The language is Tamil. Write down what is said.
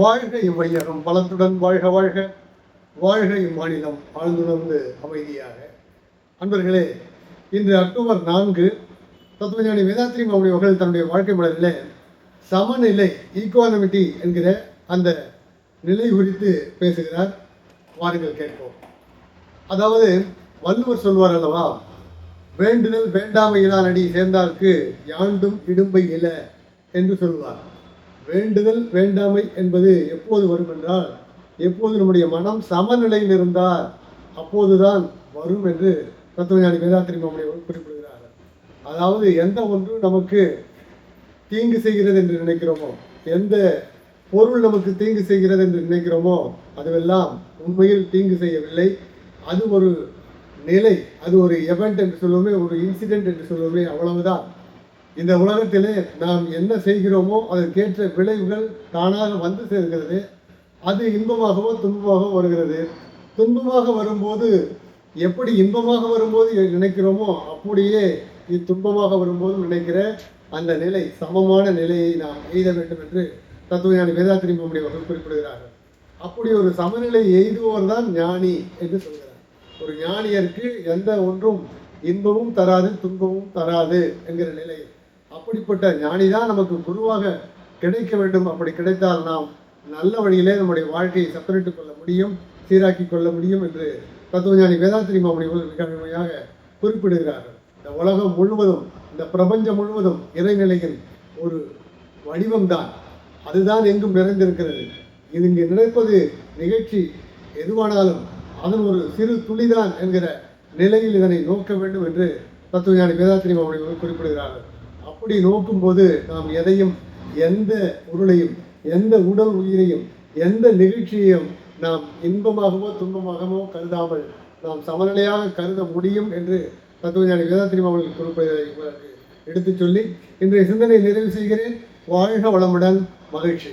வாழ்க இவ்வையகம் பலத்துடன் வாழ்க வாழ்க. வாழ்க இம்மாநிலம் ஆழ்ந்துணர்ந்து அமைதியாக. அன்பர்களே இன்று அக்டோபர் நான்கு தத்துவஞானி வேதாத்ரி மாமணி அவர்கள் தன்னுடைய வாழ்க்கை மலரில் சமநிலை ஈக்குவானமிட்டி என்கிற அந்த நிலை குறித்து பேசுகிறார். வாருங்கள் கேட்போம். அதாவது வள்ளுவர் சொல்வார் அல்லவா வேண்டுதல் வேண்டாமையிலான் அடி சேர்ந்தார்க்கு யாண்டும் இடும்பை இல என்று சொல்வார். வேண்டுதல் வேண்டாமை என்பது எப்போது வரும் என்றால் எப்போது நம்முடைய மனம் சமநிலையில் இருந்தால் அப்போதுதான் வரும் என்று தத்துவஞானி வேதாத்திரி மாமணி குறிப்பிடுகிறார். அதாவது எந்த ஒன்று நமக்கு தீங்கு செய்கிறது என்று நினைக்கிறோமோ எந்த பொருள் நமக்கு தீங்கு செய்கிறது என்று நினைக்கிறோமோ அதுவெல்லாம் உண்மையில் தீங்கு செய்யவில்லை. அது ஒரு நிலை அது ஒரு எவெண்ட் என்று சொல்லுவோமே ஒரு இன்சிடென்ட் என்று சொல்லுவோமே அவ்வளவுதான். இந்த உலகத்திலே நாம் என்ன செய்கிறோமோ அதற்கேற்ற விளைவுகள் தானாக வந்து சேர்கிறது. அது இன்பமாகவோ துன்பமாகவோ வருகிறது. துன்பமாக வரும்போது எப்படி இன்பமாக வரும்போது நினைக்கிறோமோ அப்படியே இது துன்பமாக வரும்போது நினைக்கிற அந்த நிலை சமமான நிலையை நாம் எய்த வேண்டும் என்று தத்துவஞானி வேதாத்திரி மம்முடைய அவர்கள் குறிப்பிடுகிறார்கள். அப்படி ஒரு சமநிலை எய்துவோர் தான் ஞானி என்று சொல்கிறார். ஒரு ஞானியருக்கு எந்த ஒன்றும் இன்பமும் தராது துன்பமும் தராது என்கிற நிலை அப்படிப்பட்ட ஞானி தான் நமக்கு குருவாக கிடைக்க வேண்டும். அப்படி கிடைத்தால் நாம் நல்ல வழியிலே நம்முடைய வாழ்க்கையை செப்பரேட்டுக் கொள்ள முடியும் சீராக்கி கொள்ள முடியும் என்று தத்துவஞானி வேதாத்திரி மாமணி மிக அருமையாக குறிப்பிடுகிறார்கள். இந்த உலகம் முழுவதும் இந்த பிரபஞ்சம் முழுவதும் இறைநிலையின் ஒரு வடிவம்தான். அதுதான் எங்கும் நிறைந்திருக்கிறது. இது இங்கு நினைப்பது நிகழ்ச்சி எதுவானாலும் அதன் ஒரு சிறு துளிதான் என்கிற நிலையில் இதனை நோக்க வேண்டும் என்று தத்துவஞானி வேதாத்திரி மாமணி குறிப்பிடுகிறார்கள். அப்படி நோக்கும்போது நாம் எதையும் எந்த பொருளையும் எந்த உடல் உயிரையும் எந்த நிகழ்ச்சியையும் நாம் இன்பமாகவோ துன்பமாகவோ கருதாமல் நாம் சமநிலையாக கருத முடியும் என்று தத்துவஞானி வேதாத்திரி அவர்கள் குறிப்பதை எடுத்துச் சொல்லி இன்றைய சிந்தனை நிறைவு செய்கிறேன். வாழ்க வளமுடன். மகிழ்ச்சி.